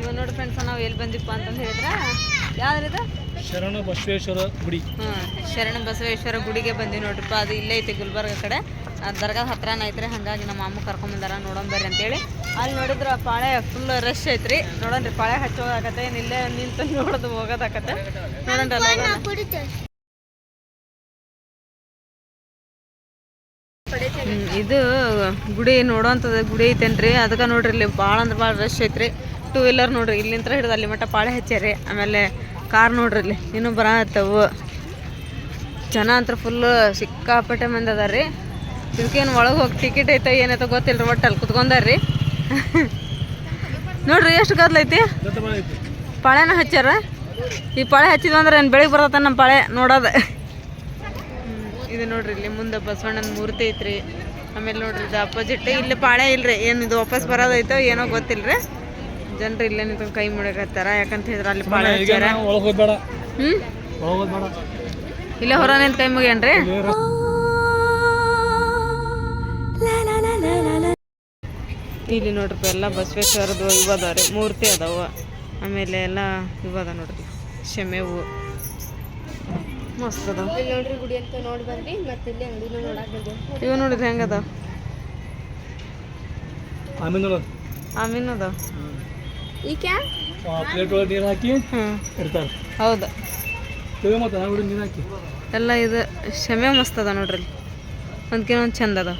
ಇವಾಗ ನೋಡಿ ಫ್ರೆಂಡ್ಸ್ ನಾವು ಎಲ್ಲಿ ಬಂದಿಪ್ಪ ಅಂತಂದು ಹೇಳಿದ್ರೆ? ಯಾವ್ದ್ರಿದು ಶರಣ ಬಸವೇಶ್ವರ ಗುಡಿ. ಹಾ ಶರಣ ಬಸವೇಶ್ವರ ಗುಡಿಗೆ ಬಂದಿ ನೋಡ್ರಿಪ್ಪ. ಅದು ಇಲ್ಲೇ ಐತಿ ಗುಲ್ಬರ್ಗ ಕಡೆ. ಆ ದರ್ಗಾದ ಹತ್ರನ ಐತ್ರಿ ಹಂಗಾಗಿ ನಮ್ಮ ಅಮ್ಮ ಕರ್ಕೊಂಬಂದಾರ ನೋಡಂಬರ್ರಿ ಅಂತೇಳಿ. ಅಲ್ಲಿ ನೋಡಿದ್ರೆ ಪಾಳೆ ಫುಲ್ ರಶ್ ಐತ್ರಿ. ನೋಡನ್ರಿ ಪಾಳೆ ಹಚ್ಚೋದಾಗತ್ತೆ ಏನು ಇಲ್ಲೇ ನಿಂತು ನೋಡೋದು ಹೋಗೋದಾಗತ್ತೆ. ಹೋಗೋಣ. ಇದು ಗುಡಿ ನೋಡೋಂಥದ್ದು ಗುಡಿ ಐತೇನ್ರಿ. ಅದಕ್ಕೆ ನೋಡ್ರಿ ಇಲ್ಲಿ ಭಾಳ ಅಂದ್ರೆ ಭಾಳ ರಶ್ ಐತ್ರಿ. ಟೂ ವೀಲರ್ ನೋಡ್ರಿ ಇಲ್ಲಿಂದ ಹಿಡಿದು ಅಲ್ಲಿ ಮಟ್ಟ ಪಾಳೆ ಹಚ್ಚಾರಿ ಆಮೇಲೆ ಕಾರ್ ನೋಡ್ರಿ ಇಲ್ಲಿ, ಇನ್ನೂ ಬರತ್ತವು ಜನ ಅಂತ ಫುಲ್ ಸಿಕ್ಕಾಪಟ್ಟೆ ಮಂದಿ ಅದಾರ ರೀ ಇದಕ್ಕೇನು ಒಳಗೆ ಹೋಗಿ ಟಿಕೆಟ್ ಐತೆ ಏನೈತೆ ಗೊತ್ತಿಲ್ಲ ಒಟ್ಟು ಅಲ್ಲಿ ಕುತ್ಕೊಂಡಾರ್ರಿ. ನೋಡ್ರಿ ಎಷ್ಟು ಗದ್ಲೈತಿ ಪಾಳೆನ ಹಚ್ಚಾರ ಈ ಪಾಳೆ ಹಚ್ಚಿದ್ವಿ ಅಂದ್ರೆ ಏನು ಬೆಳಿಗ್ಗೆ ಬರ್ತೈತೆ ನಮ್ಮ ಪಾಳೆ? ನೋಡೋದ. ಇದು ನೋಡ್ರಿ ಇಲ್ಲಿ ಮುಂದೆ ಬಸವಣ್ಣನ ಮೂರ್ತಿ ಐತ್ರಿ. ಆಮೇಲೆ ನೋಡ್ರಿ ಇದು ಅಪೋಸಿಟ್ ಇಲ್ಲಿ ಪಾಳೆ ಇಲ್ರಿ. ಏನು ಇದು ವಾಪಸ್ ಬರೋದೈತೋ ಏನೋ ಗೊತ್ತಿಲ್ರಿ. ಜನರು ಇಲ್ಲೇ ನಿಂತ್ಕೊಂಡು ಕೈ ಮುಡಕತ್ತಾರ ಯಾಕಂತ ಹೇಳಿದ್ರೆ ಅಲ್ಲಿ ಭಾಳ ಹೋಗ್ಬೇಡ. ಹ್ಞೂ ಇಲ್ಲೇ ಹೊರ ನಿಂತ ಕೈ ಮುಗಿಯನ್ರಿ? ಇಲ್ಲಿ ನೋಡ್ರಿ ಎಲ್ಲ ಬಸವೇಶ್ವರದ ಇವು ಅದಾವ ರೀ. ಮೂರ್ತಿ ಅದಾವ. ಆಮೇಲೆ ಎಲ್ಲ ಇವು ಅದ ನೋಡ್ರಿ. ಶಮೆವು ಮಸ್ತ್ ಅದಾವ. ನೋಡ್ರಿ ಗುಡಿ ಅಂತ ನೋಡಿ ಬಂದ್ರಿ ಮತ್ತೆ ಇಲ್ಲಿ ಅಂಗಡಿನೂ ನೋಡಕ್ ಬಂದ್ವಿ. ಇವು ನೋಡಿದ್ರೆ ಹೆಂಗೆ ಅದಾವ? ಆಮೇಲೆ ಆಮೀನು ಅದಾವ. ಈಕೆ ಪ್ಲೇಟ್ ಒಳಗೆ ನೀರು ಹಾಕಿ ಇರ್ತಾರೆ. ಹೌದು. ತಿಳಿ ಮತ್ತೆ ನಾನು ನೀರು ಹಾಕಿ. ಎಲ್ಲ ಇದು ಶಮೆ ಮಸ್ತ್ ಅದ ನೋಡ್ರಿ. ಇಲ್ಲಿ ಒಂದು ಚಂದ ಅದ.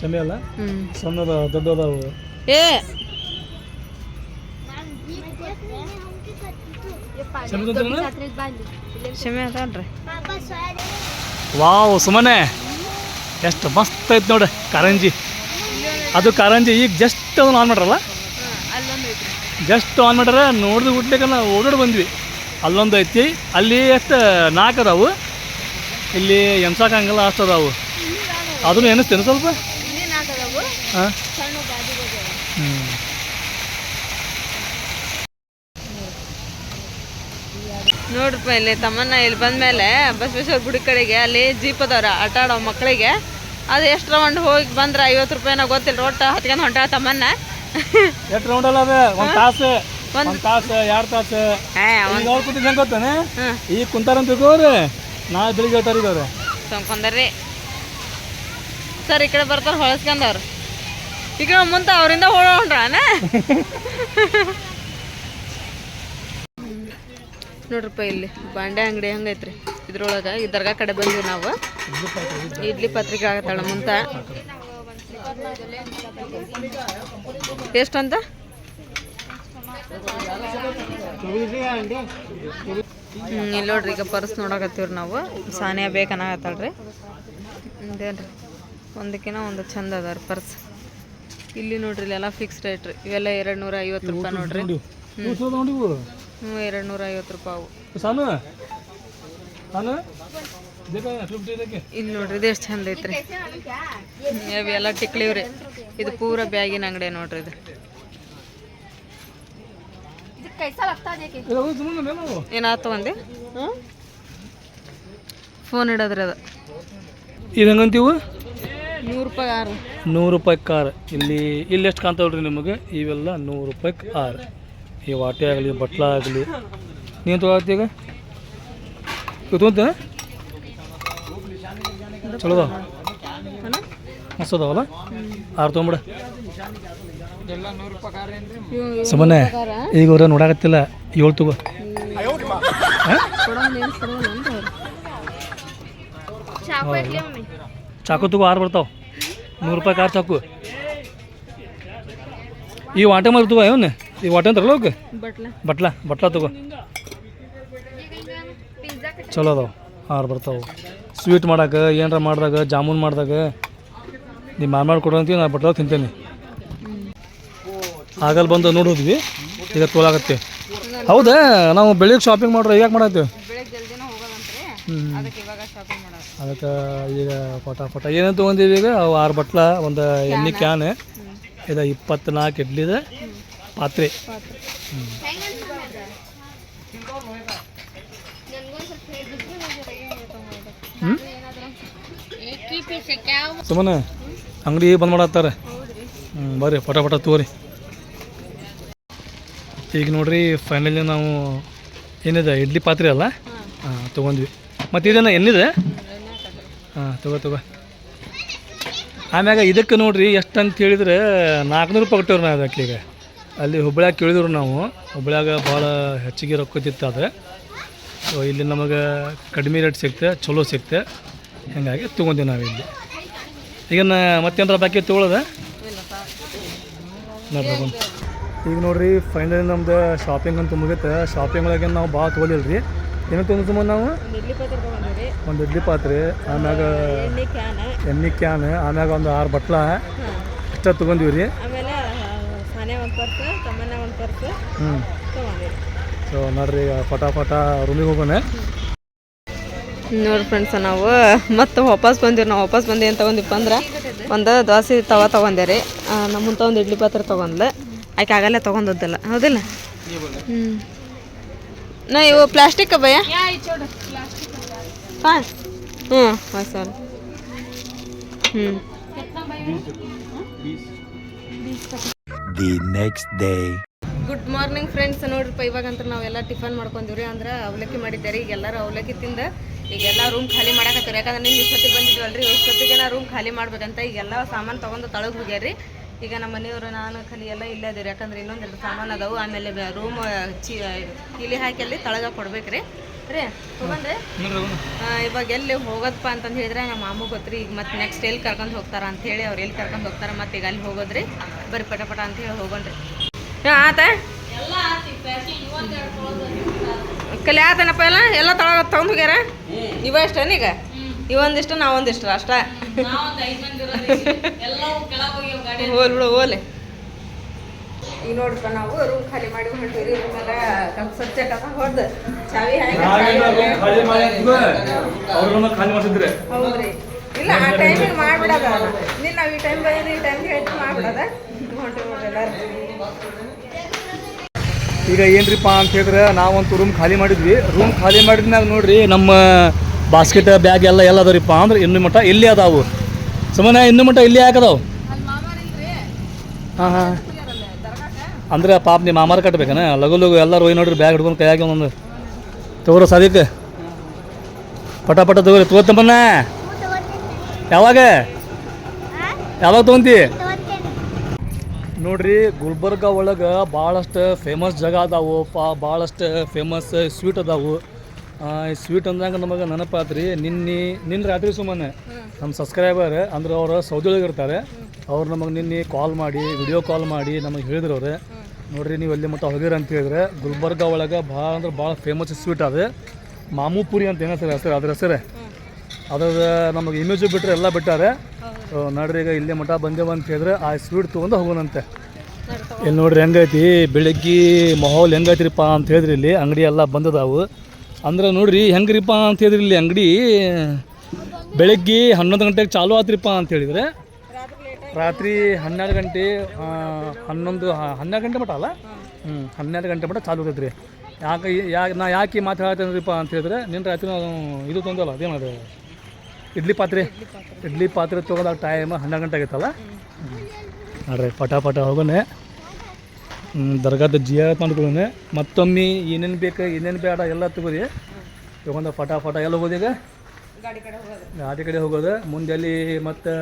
ಶಮೆ ಅಲ್ಲ? ಸಣ್ಣದ ದೊಡ್ಡದಾವು. ಏ! ಶಮೆ ಅದಾವಲ್ರಿ ವಾವ್ ಸುಮ್ಮನೆ ಎಷ್ಟು ಮಸ್ತ್ ಐತೆ ನೋಡಿ ಕಾರಂಜಿ. ಅದು ಕಾರಂಜಿ ಈಗ ಜಸ್ಟ್ ಅದು ಆನ್ ಮಾಡ್ರಲ್ಲ ಜಸ್ಟ್ ಆನ್ ಮಾಡ್ಯಾರ ನೋಡಿದ ಗುಟ್ಲಿಕ್ಕೆ ನಾವು ಓಡಾಡಿ ಬಂದ್ವಿ. ಅಲ್ಲೊಂದು ಐತಿ ಅಲ್ಲಿ ಎಷ್ಟು ನಾಲ್ಕು ಅದಾವು. ಇಲ್ಲಿ ಎನ್ಸಾಕಂಗಿಲ್ಲ ಅಷ್ಟು ಅದಾವು. ಅದನ್ನು ಎನಿಸ್ತೇನೆ ಸ್ವಲ್ಪ? ಹಾಂ? ಹ್ಞೂ ನೋಡ್ರಿಪ್ಪ ಇಲ್ಲಿ ತಮ್ಮನ್ನ ಇಲ್ಲಿ ಬಂದ್ಮೇಲೆ ಬಸವೇಶ್ವರ ಗುಡಿ ಕಡೆಗೆ ಅಲ್ಲಿ ಜೀಪ್ ಅದಾವ್ರ ಆಟ ಆಡೋ ಮಕ್ಕಳಿಗೆ. ಅದು ಎಷ್ಟು ರೌಂಡ್ ಹೋಗಿ ಬಂದ್ರೆ ಐವತ್ತು ರೂಪಾಯಿನ ಗೊತ್ತಿಲ್ಲ ಒಟ್ಟು ಹತ್ಕೊಂಡು ಹೊಂಟ ತಮ್ಮನ್ನ ಎಷ್ಟು ರೌಂಡ್ ಅಲ್ಲ ಅದ? ಒಂದ್ ತಾಸು. ಒಂದ್- ತಾಸು ಎರಡ್ ತಾಸು. ಈಗ ಅವ್ರು ಕೂತಿದ್ದು ಹೆಂಗೆ ಗೊತ್ತಾನೆ? ಈಗ ಈಗ ಕುಂತಾರಂತ ತಿಳ್ಕೋರಿ ನಾ ಬೆಳಿಗ್ಗೆ ಹೇಳ್ತಾರೆ ಸರ್ ಈ ಕಡೆ ಬರ್ತಾರ ಹೊಳಸ್ಕೊಂಡವ್ರು. ಈಗ ಕಡೆ ಮುಂದೆ ಅವರಿಂದ ಓಡೋಣ್ರಾನ ನೋಡ್ರಪ್ಪ ಇಲ್ಲಿ ಬಾಂಡೆ ಅಂಗಡಿ ಹಂಗೈತ್ರಿ. ಇದ್ರೊಳಗ ಈ ದರ್ಗಾ ಕಡೆ ಬಂದ್ವಿ ನಾವು. ಇಡ್ಲಿ ಪತ್ರಿಕೆ ಆಗತ್ತಾಳ ಮುಂತ. ಎಷ್ಟಂತ? ಹ್ಞೂ ಇಲ್ಲ ನೋಡ್ರಿ ಈಗ ಪರ್ಸ್ ನೋಡಕತ್ತೀವ್ರಿ ನಾವು. ಸಾನಿಯಾ ಬೇಕನ್ನಾಗತ್ತಳ್ರಿ ಇದೇನ್ರಿ ಒಂದಕ್ಕಿನ ಒಂದು ಚಂದ ಅದ ರೀ ಪರ್ಸ್. ಇಲ್ಲಿ ನೋಡ್ರಿ ಇಲ್ಲೆಲ್ಲ ಫಿಕ್ಸ್ ರೇಟ್ ರೀ. ಇವೆಲ್ಲ ಎರಡು ನೂರ ಐವತ್ತು ರೂಪಾಯಿ ನೋಡ್ರಿ ಹ್ಞೂ ಎರಡು ನೂರ ಐವತ್ತು ರೂಪಾಯಿ ಅವು. ಇಲ್ಲಿ ನೋಡ್ರಿ ಇದು ಎಷ್ಟು ಚಂದ ಐತ್ರಿ. ಎಲ್ಲ ಟಿಕ್ಲಿವ್ರಿ ಇದು ಪೂರ ಬ್ಯಾಗಿನ ಅಂಗಡಿ ನೋಡ್ರಿ ಇದು. ಏನಾಯ್ತು ತಗೊಂಡಿ? ಫೋನ್ ಇಡೋದ್ರಿ ಅದು. ಇದು ಹೆಂಗಂತೀವು? ನೂರು ರೂಪಾಯಿ ಆರು. ನೂರು ರೂಪಾಯಿ ಕಾರ್. ಇಲ್ಲಿ ಇಲ್ಲಿ ಎಷ್ಟು ಕಾಣ್ತಾವ್ರಿ ನಿಮಗೆ? ಇವೆಲ್ಲ ನೂರು ರೂಪಾಯಿ ಕಾರ್. ಈ ವಾಟೆ ಆಗಲಿ ಬಟ್ಲ ಆಗಲಿ. ನೀನು ತಗೋತೀಗ ಇದು ತೊಗೊಂತ ಚಲೋ ಅದಾವ ಅಣ್ಣ? ಮಸ್ತ್ ಅದಾವಲ್ಲ? ಆರು ತೊಗೊಂಬಿಡ ಸುಮ್ಮನೆ ಈಗ ಅವ್ರ ನೋಡಾಕತ್ತಿಲ್ಲ. ಏಳು ತಗೋ. ಚಾಕು ತಗೋ ಆರು ಬರ್ತಾವ. ನೂರು ರೂಪಾಯಿ ಕಾರ್ ಚಾಕು. ಈ ವಾಟೆ ಮಾಡಿ ತಗೋ ಇವನು ಈ ವಾಟೆ ಬಟ್ಲ. ಬಟ್ಲ ಬಟ್ಲ ತಗೋ. ಚಲೋ ಅದಾವ. ಆರು ಬರ್ತಾವೆ. ಸ್ವೀಟ್ ಮಾಡಕ್ಕೆ ಏನಾರ ಮಾಡಿದಾಗ, ಜಾಮೂನ್ ಮಾಡಿದಾಗ, ನೀವು ಮಾರು ಮಾಡಿ ಅಂತೀವಿ ನಾ ಬಟ್ಟೆ ತಿಂತೇನೆ. ಆಗಲ್ಲಿ ಬಂದು ನೋಡಿದ್ವಿ ಈಗ ತೋಲಾಗತ್ತೆ ಹೌದಾ? ನಾವು ಬೆಳಿಗ್ಗೆ ಶಾಪಿಂಗ್ ಮಾಡ್ರೆ ಯಾಕೆ ಮಾಡೋದು ಅದಕ್ಕೆ ಈಗ ಪಟ ಪಟ ಏನೇನು ತೊಗೊಂಡೀವಿ ಈಗ? ಅವು ಆರು ಬಟ್ಲ, ಒಂದು ಎಣ್ಣೆ ಕ್ಯಾನ್, ಇದು ಇಪ್ಪತ್ನಾಲ್ಕು ಇಡ್ಲಿದೆ ಪಾತ್ರೆ. ಹ್ಞೂ ಸುಮ್ಮನೆ ಅಂಗಡಿ ಬಂದ್ ಮಾಡತ್ತಾರೆ. ಹ್ಞೂ ಬರ್ರಿ ಪಟ ಪಟ ತಗೋರಿ. ಈಗ ನೋಡ್ರಿ ಫೈನಲಿ ನಾವು ಏನಿದೆ ಇಡ್ಲಿ ಪಾತ್ರೆ ಅಲ್ಲ? ಹಾಂ. ಮತ್ತೆ ಮತ್ತು ಏನಿದೆ ಎಣ್ಣಿದೆ ಹಾಂ ತಗೋ ತಗೋ. ಆಮ್ಯಾಗ ಇದಕ್ಕೆ ನೋಡ್ರಿ ಎಷ್ಟು ಅಂತ ಹೇಳಿದ್ರೆ ನಾಲ್ಕುನೂರು ರೂಪಾಯಿ ಕೊಟ್ಟವ್ರು ನಾವು ಅದಕ್ಕೆ ಈಗ. ಅಲ್ಲಿ ಹುಬ್ಳ್ಯಾಗ ಕೇಳಿದ್ರು ನಾವು. ಹುಬ್ಳ್ಯಾಗ ಭಾಳ ಹೆಚ್ಚಿಗೆ ರೊಕ್ಕ ಅದು. ಸೊ ಇಲ್ಲಿ ನಮಗೆ ಕಡಿಮೆ ರೇಟ್ ಸಿಕ್ತೆ ಚಲೋ ಸಿಕ್ತೆ ಹೀಗಾಗಿ ತೊಗೊಂತೀವಿ ನಾವು ಇಲ್ಲಿ. ಈಗ ಮತ್ತೇನಾರ ಬಾಕಿ ತೊಗೊಳೋದ? ನೋಡ್ರಿ ಈಗ ನೋಡ್ರಿ ಫೈನಲಿ ನಮ್ದು ಶಾಪಿಂಗ್ ಅಂತ ಮುಗಿತೆ. ಶಾಪಿಂಗ್ ಒಳಗೆ ನಾವು ಭಾಳ ತೊಗೊಲಿಲ್ಲ ರೀ ಏನು ತೊಗೊಂಡು ನಾವು? ಇಡ್ಲಿ ಪಾತ್ರೆ ತೊಗೊಂಡಿರಿ ಒಂದು ಇಡ್ಲಿ ಪಾತ್ರೆ ಆಮ್ಯಾಗ ಎಣ್ಣೆ ಕ್ಯಾನ್ ಎಣ್ಣೆ ಕ್ಯಾನ್ ಆಮ್ಯಾಗ ಒಂದು ಆರು ಬಟ್ಲ. ಇಷ್ಟ ತೊಗೊಂಡಿವಿ ರೀ ಆಮೇಲೆ ಸಾನೆ ಒಂದು ಪರ್ಸ್ ತಮ್ಮನ ಒಂದು ಪರ್ಸ್ ಹ್ಞೂ ತೊಗೊಂಡಿರಿ ಸೊ ನೋಡ್ರಿ ಪಟ ರೂಮಿಗೆ ಹೋಗೋಣ. ನೋಡಿ ಫ್ರೆಂಡ್ಸ ನಾವು ಮತ್ತೆ ವಾಪಸ್ ಬಂದಿವಿ. ನಾವು ವಾಪಸ್ ಬಂದಿ ಏನು ತೊಗೊಂಡಿಪ್ಪ ಅಂದ್ರೆ ಒಂದು ದೋಸೆ ತವ ತೊಗೊಂಡೆ ರೀ. ನಮ್ಮಂತ ಒಂದು ಇಡ್ಲಿ ಪಾತ್ರೆ ತೊಗೊಂಡ್ಲೆ. ಆಕೆ ಆಗಲ್ಲೇ ತೊಗೊಂಡದ್ದಲ್ಲ. ಹೌದಿಲ್ಲ? ಹ್ಞೂ ನಾ ಇವು ಪ್ಲಾಸ್ಟಿಕ್ ಭಯ ಹಾಂ. ಹ್ಞೂ ಹಾಂ ಸರ್ ಹ್ಞೂ the next day good morning friends ನೋಡ್ರಿಪ್ಪ ಇವಾಗಂತ ನಾವೆಲ್ಲ ಟಿಫನ್ ಮಾಡ್ಕೊಂಡಿವ್ರಿ ಅಂದ್ರೆ ಅವಲಕ್ಕಿ ಮಾಡಿದ್ದಾರೆ ಈಗ ಎಲ್ಲರೂ ಅವಲಕ್ಕಿ ತಿಂದ ಈಗೆಲ್ಲ ರೂಮ್ ಖಾಲಿ ಮಾಡಕತ್ತೀವಿ ಯಾಕಂದ್ರೆ ನಿನ್ನ ಇಷ್ಟೊತ್ತಿಗೆ ಬಂದಿದ್ವಲ್ರಿ ಇಷ್ಟೊತ್ತಿಗೆ ನಾ ರೂಮ್ ಖಾಲಿ ಮಾಡ್ಬೇಕಂತ ಈಗೆಲ್ಲ ಸಾಮಾನು ತೊಗೊಂಡು ತಳಗೆ ಹೋಗ್ಯಾರಿ ಈಗ ನಮ್ಮ ಮನೆಯವರು ನಾನು ಖಾಲಿ ಎಲ್ಲ ಇಲ್ಲೇ ಅದೀವಿ ಯಾಕಂದ್ರೆ ಇನ್ನೊಂದೆರಡು ಸಾಮಾನು ಅದಾವು. ಆಮೇಲೆ ರೂಮ್ ಚಿ ಕೀಲಿ ಹಾಕಿ ಅಲ್ಲಿ ತಳಗ ಕೊಡ್ಬೇಕ್ರಿ. ರೀ ಇವಾಗ ಎಲ್ಲಿ ಹೋಗೋದಪ್ಪ ಅಂತಂದು ಹೇಳಿದ್ರೆ ನಮ್ಮ ಮಾಮೂ ಗೊತ್ತ್ರಿ ಈಗ ಮತ್ತೆ ನೆಕ್ಸ್ಟ್ ಎಲ್ಲಿ ಕರ್ಕೊಂಡು ಹೋಗ್ತಾರ ಅಂತ ಹೇಳಿ ಅವ್ರು ಎಲ್ಲಿ ಕರ್ಕೊಂಡು ಹೋಗ್ತಾರ ಮತ್ತೆ ಈಗ ಅಲ್ಲಿ ಹೋಗೋದ್ರಿ. ಬರೀ ಪಟ ಪಟ ಅಂತ ಹೇಳಿ ಹೋಗೋಣ್ರಿ. ಹಾಂ ಆತ? ಕಲೆ ಆತನಪ್ಪ ಎಲ್ಲ ಎಲ್ಲ ತೊಳಗ ತಗೊಂಡು ಹೋಗ್ಯಾರ ಇವ ಎಷ್ಟೇನು ಈಗ ಇವೊಂದಿಷ್ಟು ನಾವೊಂದಿಷ್ಟು ಅಷ್ಟ. ಹೋಲ್ ಬಿಡು ಹೋಲೆ. ಈಗ ನೋಡ್ರಪ್ಪ ನಾವು ರೂಮ್ ಖಾಲಿ ಮಾಡಿ ಹೊಂಟಿವ್ರಿ ರೂಮ್ ಎಲ್ಲ ಕಲ್ಲು ಸ್ವಚ್ಛ ಕಸ ಹೊಡೆದು. ಚಾವಿ ಹೌದ್ರಿ. ಇಲ್ಲ ಆ ಟೈಮಿಗೆ ಮಾಡ್ಬಿಡದ ನಿನ್ನ ನಾವು ಈ ಟೈಮ್ ಬಂದಿದ್ದು ಈ ಟೈಮ್ಗೆ ಹೇಳ್ತಿ ಮಾಡ್ಬಿಡದ. ಹೊಂಟಿ ನೋಡ್ರಿ ಎಲ್ಲರೂ ಈಗ ಏನ್ರಿಪ್ಪ ಅಂತ ಹೇಳಿದ್ರೆ ನಾವಂತೂ ರೂಮ್ ಖಾಲಿ ಮಾಡಿದ್ವಿ. ರೂಮ್ ಖಾಲಿ ಮಾಡಿದ್ಮ್ಯಾಗ ನೋಡ್ರಿ ನಮ್ಮ ಬಾಸ್ಕೆಟ್ ಬ್ಯಾಗ್ ಎಲ್ಲ ಎಲ್ಲ ಅದಾವ್ರಿಪ್ಪ ಅಂದ್ರೆ ಇನ್ನು ಮಟ್ಟ ಇಲ್ಲಿ ಅದಾವು. ಸುಮ್ಮನೆ ಇನ್ನು ಮಟ್ಟ ಇಲ್ಲಿ ಯಾಕದಾವು ಹಾಂ ಹಾಂ. ಅಂದ್ರೆ ಪಾಪ ನಿಮ್ಮ ಮಾಮಾರ ಕಟ್ಬೇಕನ? ಲಘು ಲಘು ಎಲ್ಲರೂ ಹೋಗಿ ನೋಡ್ರಿ ಬ್ಯಾಗ್ ಹಿಡ್ಕೊಂಡು ಕೈಯಾಗಿ ಒಂದೊಂದು ತಗೋರ ಸದ್ಯಕ್ಕೆ ಪಟ ಪಟ ತಗೋರಿ. ತಗೋತಮ್ಮನ್ನ ಯಾವಾಗ? ಯಾವಾಗ ತೊಗೊಂತಿ? ನೋಡ್ರಿ, ಗುಲ್ಬರ್ಗ ಒಳಗೆ ಭಾಳಷ್ಟು ಫೇಮಸ್ ಜಾಗ ಅದಾವು. ಪಾ ಭಾಳಷ್ಟು ಫೇಮಸ್ ಸ್ವೀಟ್ ಅದಾವು. ಸ್ವೀಟ್ ಅಂದಾಗ ನಮಗೆ ನೆನಪಾತ್ರಿ ನಿನ್ನೆ ನಿನ್ನ ರಾತ್ರಿ ಸುಮ್ಮನೆ ನಮ್ಮ ಸಬ್ಸ್ಕ್ರೈಬರ್ ಅಂದ್ರೆ ಅವರು ಸೌದಿಯೊಳಗೆ ಇರ್ತಾರೆ. ಅವ್ರು ನಮಗೆ ನಿನ್ನೆ ಕಾಲ್ ಮಾಡಿ ವಿಡಿಯೋ ಕಾಲ್ ಮಾಡಿ ನಮಗೆ ಹೇಳಿದ್ರು ಅವ್ರೆ. ನೋಡ್ರಿ, ನೀವು ಅಲ್ಲಿ ಮಟ್ಟ ಹೋಗಿರ ಅಂತ ಹೇಳಿದ್ರೆ, ಗುಲ್ಬರ್ಗ ಒಳಗೆ ಭಾಳ ಅಂದ್ರೆ ಭಾಳ ಫೇಮಸ್ ಸ್ವೀಟ್ ಅದು. ಮಾಮೂಪುರಿ ಅಂತ ಏನೋ ಸರ್ ಹೆಸರು, ಅದ್ರ ಹೆಸರೇ? ಅದ್ರದ್ದು ನಮಗೆ ಇಮೇಜು ಬಿಟ್ಟರೆ ಎಲ್ಲ ಬಿಟ್ಟಾರೆ. ನೋಡ್ರಿ ಈಗ ಇಲ್ಲೇ ಮಠ ಬಂದೇವ ಅಂತ ಹೇಳಿದ್ರೆ ಆ ಸ್ವೀಟ್ ತೊಗೊಂಡು ಹೋಗೋಣಂತೆ. ಇಲ್ಲಿ ನೋಡ್ರಿ ಹೆಂಗೈತಿ ಬೆಳಗ್ಗೆ ಮಾಹೋಲ್ ಹೆಂಗೈತ್ರಿಪ್ಪ ಅಂತ ಹೇಳಿದ್ರಿ ಇಲ್ಲಿ ಅಂಗಡಿ ಎಲ್ಲ ಬಂದದಾವು. ಅಂದ್ರೆ ನೋಡ್ರಿ ಹೆಂಗ್ರಿಪ್ಪ ಅಂತ ಹೇಳಿದ್ರಿ ಇಲ್ಲಿ ಅಂಗಡಿ ಬೆಳಗ್ಗೆ ಹನ್ನೊಂದು ಗಂಟೆಗೆ ಚಾಲು ಆತ್ರಿಪ್ಪ ಅಂತ ಹೇಳಿದ್ರೆ. ರಾತ್ರಿ ಹನ್ನೆರಡು ಗಂಟೆ ಹನ್ನೊಂದು ಹನ್ನೆರಡು ಗಂಟೆ ಮಟ ಅಲ್ಲ? ಹ್ಞೂ ಹನ್ನೆರಡು ಗಂಟೆ ಮಟ ಚಾಲು ಇರ್ತೈತೆ ರೀ ಯಾಕೆ ಯಾಕೆ ನಾ ಯಾಕೆ ಮಾತಾಡ್ತೇನೆ ಅಂತ ಹೇಳಿದ್ರೆ ನಿನ್ನ ರಾತ್ರಿ ನಾವು ಇದು ತೊಂದಲ್ಲ ಅದೇನದು? ಇಡ್ಲಿ ಪಾತ್ರೆ. ಇಡ್ಲಿ ಪಾತ್ರೆ ತೊಗೊಂಡಾಗ ಟೈಮ್ ಹನ್ನೆರಡು ಗಂಟೆ ಆಗೈತಲ್ಲ? ನೋಡ್ರಿ ಪಟ ಪಟ ಹೋಗೋಣ ದರ್ಗಾದ ಜಿಯಾ ಮಾಡ್ಕೊಳ್ಳೋಣ ಮತ್ತೊಮ್ಮೆ ಏನೇನು ಬೇಕು ಏನೇನು ಬೇಡ ಎಲ್ಲ ತಗೋರಿ. ತೊಗೊಂಡ ಪಟ ಪಟ ಎಲ್ಲ ಹೋಗೋದು ಈಗ? ಗಾಡಿ ಕಡೆ ಹೋಗೋದು. ಮುಂದೆ ಅಲ್ಲಿ ಮತ್ತು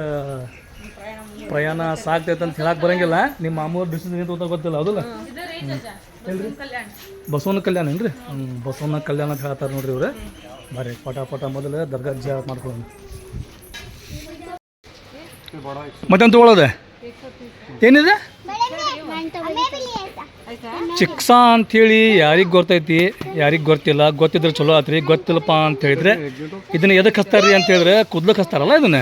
ಪ್ರಯಾಣ ಸಾಕ್ತೈತೆ ಅಂತ ಹೇಳಕ್ಕೆ ಬರಂಗಿಲ್ಲ. ನಿಮ್ಮ ಮಾಮೂರು ಬಿಸಿಲು ಅಂತ ಗೊತ್ತಿಲ್ಲ ಹೌದಲ್ಲ? ರೀ ಬಸವನ ಕಲ್ಯಾಣ. ಏನ್ರಿ? ಹ್ಞೂ ಬಸವನ ಕಲ್ಯಾಣ ಅಂತ ಹೇಳ್ತಾರೆ ನೋಡ್ರಿ ಇವ್ರು. ಬರ್ರಿ, ಪಟ ಪಟ ಮೊದಲು ದರ್ಗಾ ಮಾಡ್ಕೊಂಡು ಮತ್ತೇನು ತೊಗೊಳೋದೆ? ಏನಿದೆ? ಚಿಕ್ಸ ಅಂಥೇಳಿ ಯಾರಿಗೆ ಗೊತ್ತೈತಿ, ಯಾರಿಗೆ ಗೊತ್ತಿಲ್ಲ, ಗೊತ್ತಿದ್ರೆ ಚಲೋ ಆತ್ರಿ, ಗೊತ್ತಿಲ್ಲಪ್ಪ ಅಂತ ಹೇಳಿದ್ರೆ ಇದನ್ನ ಎದಕ್ಕೆ ಹಚ್ತಾರ್ರಿ ಅಂತ ಹೇಳಿದ್ರೆ ಕುದ್ಲಕ್ಕೆ ಹಚ್ತಾರಲ್ಲ ಇದನ್ನ?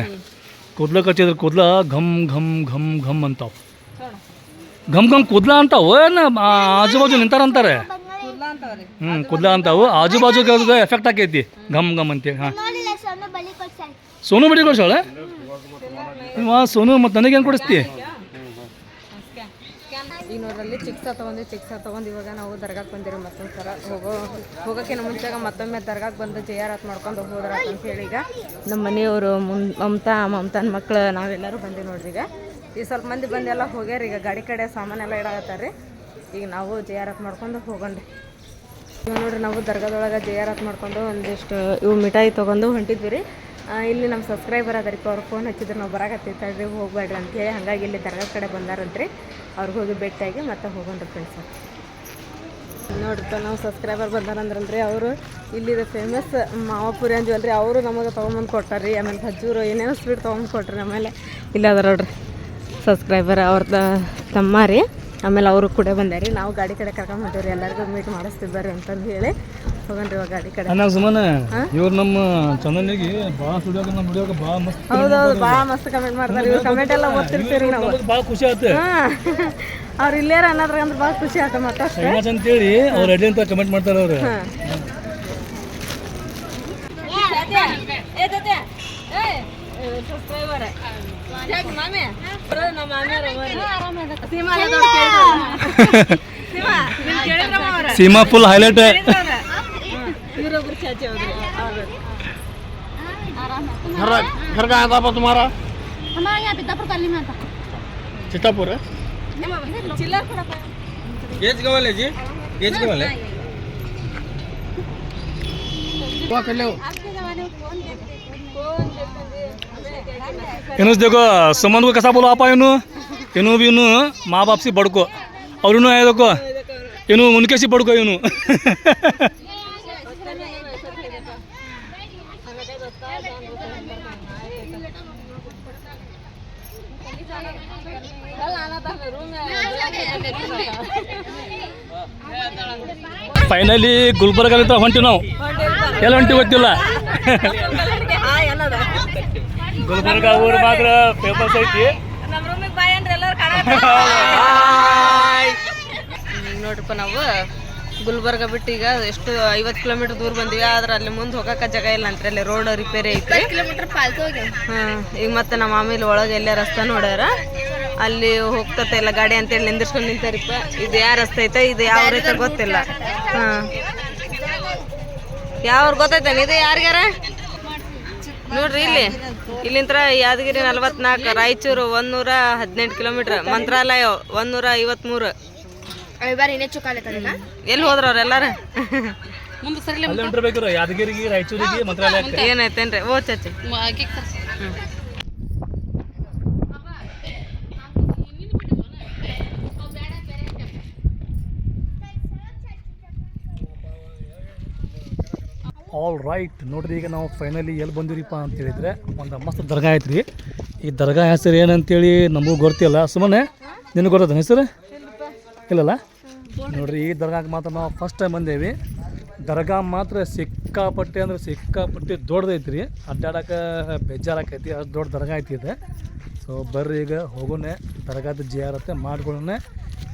ಕುದ್ಲಕ್ಕೆ ಹಚ್ಚಿದ್ರೆ ಕುದ್ಲ ಘಮ್ ಘಮ್ ಘಮ್ ಘಮ್ ಅಂತಾವ್. ಘಮ್ ಘಮ್ ಕುದ್ಲ ಅಂತಾವ ಆಜು ಬಾಜು ನಿಂತಾರಂತಾರೆ? ಕೂದ್ಲ ಹ್ಞೂ ಕೂದ್ಲ ಅಂತಾವು. ಆಜು ಬಾಜು ಎಫೆಕ್ಟ್ ಆಕೈತಿ. ಘಮ್ ಘಮ್ ಅಂತೇಳಿ ಹಾಂ. ಸೋನು ಬಡಿ ಕೊಡ್ಸಾಳ ಸೋನು ಮತ್ತು ನನಗೇನು ಕೊಡಿಸ್ತಿ? ಈಗ ನೋಡ್ರಲ್ಲಿ ಚಿಕ್ಸ ತೊಗೊಂಡು ಚಿಕ್ಸ ತಗೊಂಡು ಇವಾಗ ನಾವು ದರ್ಗಾಕ್ಕೆ ಬಂದಿರಿ ಮತ್ತೊಂದು ಸರ. ಹೋಗೋ ಹೋಗೋಕ್ಕಿಂತ ಮುಂಚೆಗೆ ಮತ್ತೊಮ್ಮೆ ದರ್ಗಾಕ್ಕೆ ಬಂದು ಜಯಾರತ್ ಮಾಡ್ಕೊಂಡು ಹೋದ್ರ ಅಂತ ಹೇಳಿ ಈಗ ನಮ್ಮ ಮನೆಯವರು ಮುನ್ ಮಮತಾ ಮಮತಾನ ಮಕ್ಳು ನಾವೆಲ್ಲರೂ ಬಂದೀವಿ ನೋಡ್ರಿ ಈಗ. ಈ ಸ್ವಲ್ಪ ಮಂದಿ ಬಂದೆಲ್ಲ ಹೋಗ್ಯಾರ ಈಗ ಗಾಡಿ ಕಡೆ ಸಾಮಾನೆಲ್ಲ ಇಡಾಕತ್ತಾರ ರೀ ಈಗ ನಾವು ಜೆ ಆರ್ ಎಫ್ ಮಾಡ್ಕೊಂಡು ಹೋಗೋಣ ರೀ ನೋಡ್ರಿ ನಾವು ದರ್ಗಾದೊಳಗೆ ಜೆ ಆರ್ ಎಫ್ ಮಾಡ್ಕೊಂಡು ಒಂದಿಷ್ಟು ಇವು ಮಿಠಾಯಿ ತೊಗೊಂಡು ಹೊಂಟಿದ್ವಿ ರೀ. ಇಲ್ಲಿ ನಮ್ಮ ಸಬ್ಸ್ಕ್ರೈಬರ್ ಅದರಿ ಅವ್ರು ಫೋನ್ ಹಚ್ಚಿದ್ರು, ನಾವು ಬರಾಕತ್ತಿತ್ತಲ್ರಿ ಹೋಗ್ಬೇಡ್ರಿ ಅಂತೇಳಿ. ಹಂಗಾಗಿ ಇಲ್ಲಿ ದರ್ಗಾ ಕಡೆ ಬಂದಾರಂತ್ರಿ. ಅವ್ರಿಗೆ ಹೋಗಿ ಭೇಟಿಯಾಗಿ ಮತ್ತೆ ಹೋಗೋಣ್ರಿ ಫ್ರೆಂಡ್ಸ್ ನೋಡ್ರಿಪ್ಪ ನಾವು ಸಬ್ಸ್ಕ್ರೈಬರ್ ಬಂದಾರಂದ್ರಲ್ರಿ ಅವರು ಇಲ್ಲಿದ ಫೇಮಸ್ ಮಾವಾಪುರಿ ಅಂದ್ವಲ್ರಿ ಅವರು ನಮಗೆ ತೊಗೊಂಬಂದು ಕೊಟ್ಟಾರ್ರಿ. ಆಮೇಲೆ ಖಜೂರು ಏನೇನೋ ಸ್ವೀಟ್ ತೊಗೊಂಬಂದು ಕೊಟ್ರಿ ಆಮೇಲೆ ಇಲ್ಲ ಅದ ನೋಡ್ರಿ, ಸಬ್ಸ್ಕ್ರೈಬರ್ ಅವ್ರದ್ದು ತಮ್ಮ ರೀ. ಆಮೇಲೆ ಅವರು ಕೂಡ ಬಂದಾರಿ. ನಾವು ಗಾಡಿ ಕಡೆ ಕರ್ಕೊಂಡ್ ಹೊಂಟೇವ್ರಿ ಎಲ್ಲರಿಗೂ ಮೀಟ್ ಮಾಡಿಸ್ತಿದ್ದಾರೆ ಅಂತಂದು ಹೇಳಿ ಹೋಗನ್ರಿ ಇವಾಗ ಗಾಡಿ ಕಡೆ. ನಾವು ಸುಮ್ಮನೆ ಇವ್ರು ನಮ್ಮ ಚಂದನಿಗೆ ಭಾಳ ಸ್ಟುಡಿಯೋಗೆ ನಮ್ಮ ವಿಡಿಯೋಗೆ ಭಾಳ ಮಸ್ತ್ ಹೌದೌದು ಭಾಳ ಮಸ್ತ್ ಕಮೆಂಟ್ ಮಾಡ್ತಾರೆ. ಇವ್ರು ಕಮೆಂಟ್ ಎಲ್ಲ ಓದ್ತಿರ್ತೀರಿ ನಾವು. ಭಾಳ ಖುಷಿ ಆಯ್ತು ಅವ್ರು ಇಲ್ಲೇರ ಅನ್ನೋದ್ರಾಗ ಅಂದ್ರೆ ಭಾಳ ಖುಷಿ ಆಯ್ತು ಮತ್ತಷ್ಟು ಫೇಮಸ್ ಅಂತೇಳಿ ಅವ್ರು ರೆಡಿ ಅಂತ ಕಮೆಂಟ್ ಮಾಡ್ತಾರೆ ಅವ್ರು. ಸೀಮಾ ಮಾಮಿ. ನಮ್ಮ ಇವರೊಬ್ರು ಚಾಚಿ ಹೋದ್ರಿ ಅವ್ರು घर घर कहाँ था तुम्हारा हमारे यहाँ पितापुर कॉलोनी में आता चितापुर है ಚಿಲ್ಲರ್ ಕೊಡಪ್ಪ एज कवल है जी एज कवल है क्या कर लो आपके जमाने में कौन ಏನು देखो सुमन को कैसा बोलो आप इनु इनु भी इनु माँ बाप से बड़को ಅವ್ರೂ ಇದಕ್ಕೋ ಇವನು ಮುನ್ಕೇಶಿ ಪಡ್ಕೋ ಇವನು. ಫೈನಲಿ ಗುಲ್ಬರ್ಗಲಿಂದ ಹೊಂಟಿ ನಾವು. ಎಲ್ಲ ಹೊಂಟಿ ಗೊತ್ತಿಲ್ಲ. ಗುಲ್ಬರ್ಗ ಊರು ಮಾತ್ರ ಫೇಮಸ್ ಐತಿ. ನೋಡ್ರಿಪ್ಪ ನಾವು ಗುಲ್ಬರ್ಗ ಬಿಟ್ಟು ಈಗ ಎಷ್ಟು ಐವತ್ತು ಕಿಲೋಮೀಟರ್ ದೂರ ಬಂದಿವಿ ಆದ್ರೆ ಅಲ್ಲಿ ಮುಂದೆ ಹೋಗಕ್ಕೆ ಜಾಗ ಇಲ್ಲ ಅಂತ ಅಲ್ಲಿ ರೋಡ್ ರಿಪೇರಿ ಐತೆ ಹಾಂ ಈಗ ಮತ್ತೆ ನಮ್ಮ ಆಮೇಲೆ ಒಳಗೆ ಎಲ್ಲ ರಸ್ತೆ ನೋಡ್ಯಾರ. ಅಲ್ಲಿ ಹೋಗ್ತತೆ ಇಲ್ಲ ಗಾಡಿ ಅಂತೇಳಿ ನಿಂದಿರ್ಸ್ಕೊಂಡು ನಿಂತಾರಿಪ್ಪ. ಇದು ಯಾವ ರಸ್ತೆ ಐತೆ ಇದು ಯಾವ ರೈತ ಗೊತ್ತಿಲ್ಲ. ಹಾಂ. ಯಾವ್ರು ಗೊತ್ತೈತೆ ಇದು ಯಾರಿಗಾರ ನೋಡ್ರಿ ಇಲ್ಲಿ. ಇಲ್ಲಿಂತ್ರ ಯಾದಗಿರಿ ನಲ್ವತ್ನಾಲ್ಕು ರಾಯಚೂರು ಒಂದ್ನೂರ ಹದಿನೆಂಟು ಕಿಲೋಮೀಟರ್ ಮಂತ್ರಾಲಯ ಒಂದ್ನೂರ ಐವತ್ಮೂರು. ಎಲ್ಲಿ ಹೋದ್ರ ಅವ್ರೆಲ್ಲಾರ ಯಾದಗಿರಿಗೆ ರಾಯಚೂರಿಗೆ ಮಂತ್ರಾಲಯ ಏನೈತೇನ್ರಿ ಓ ಚಾಚಿ ಆಲ್ ರೈಟ್ ನೋಡ್ರಿ, ಈಗ ನಾವು ಫೈನಲಿ ಎಲ್ಲಿ ಬಂದಿರಿಪ್ಪ ಅಂತ ಹೇಳಿದ್ರೆ, ಒಂದು ಮಸ್ತ್ ದರ್ಗಾ ಐತ್ರಿ. ಈ ದರ್ಗಾ ಹೆಸರು ಏನಂತೇಳಿ ನಮಗೂ ಗೊತ್ತಿಲ್ಲ. ಸುಮ್ಮನೆ ನಿನಗೆ ಗೊತ್ತದ ಹೆಸರು? ಇಲ್ಲಲ್ಲ? ನೋಡ್ರಿ, ಈ ದರ್ಗಾಕ್ಕೆ ಮಾತ್ರ ನಾವು ಫಸ್ಟ್ ಟೈಮ್ ಬಂದೇವಿ. ದರ್ಗಾ ಮಾತ್ರ ಸಿಕ್ಕಾಪಟ್ಟೆ ಅಂದ್ರೆ ಸಿಕ್ಕಾಪಟ್ಟೆ ದೊಡ್ಡದೈತ್ರಿ. ಅಡ್ಡಾಡಕ್ಕೆ ಬೇಜಾರಾಕೈತಿ, ಅಷ್ಟು ದೊಡ್ಡ ದರ್ಗಾ ಐತಿ ಇದೆ. ಸೊ ಬರ್ರಿ ಈಗ ಹೋಗೋಣ, ದರ್ಗಾದ ಜಿಯಾರತ್ತೆ ಮಾಡ್ಕೊಳ್ಳೋಣ.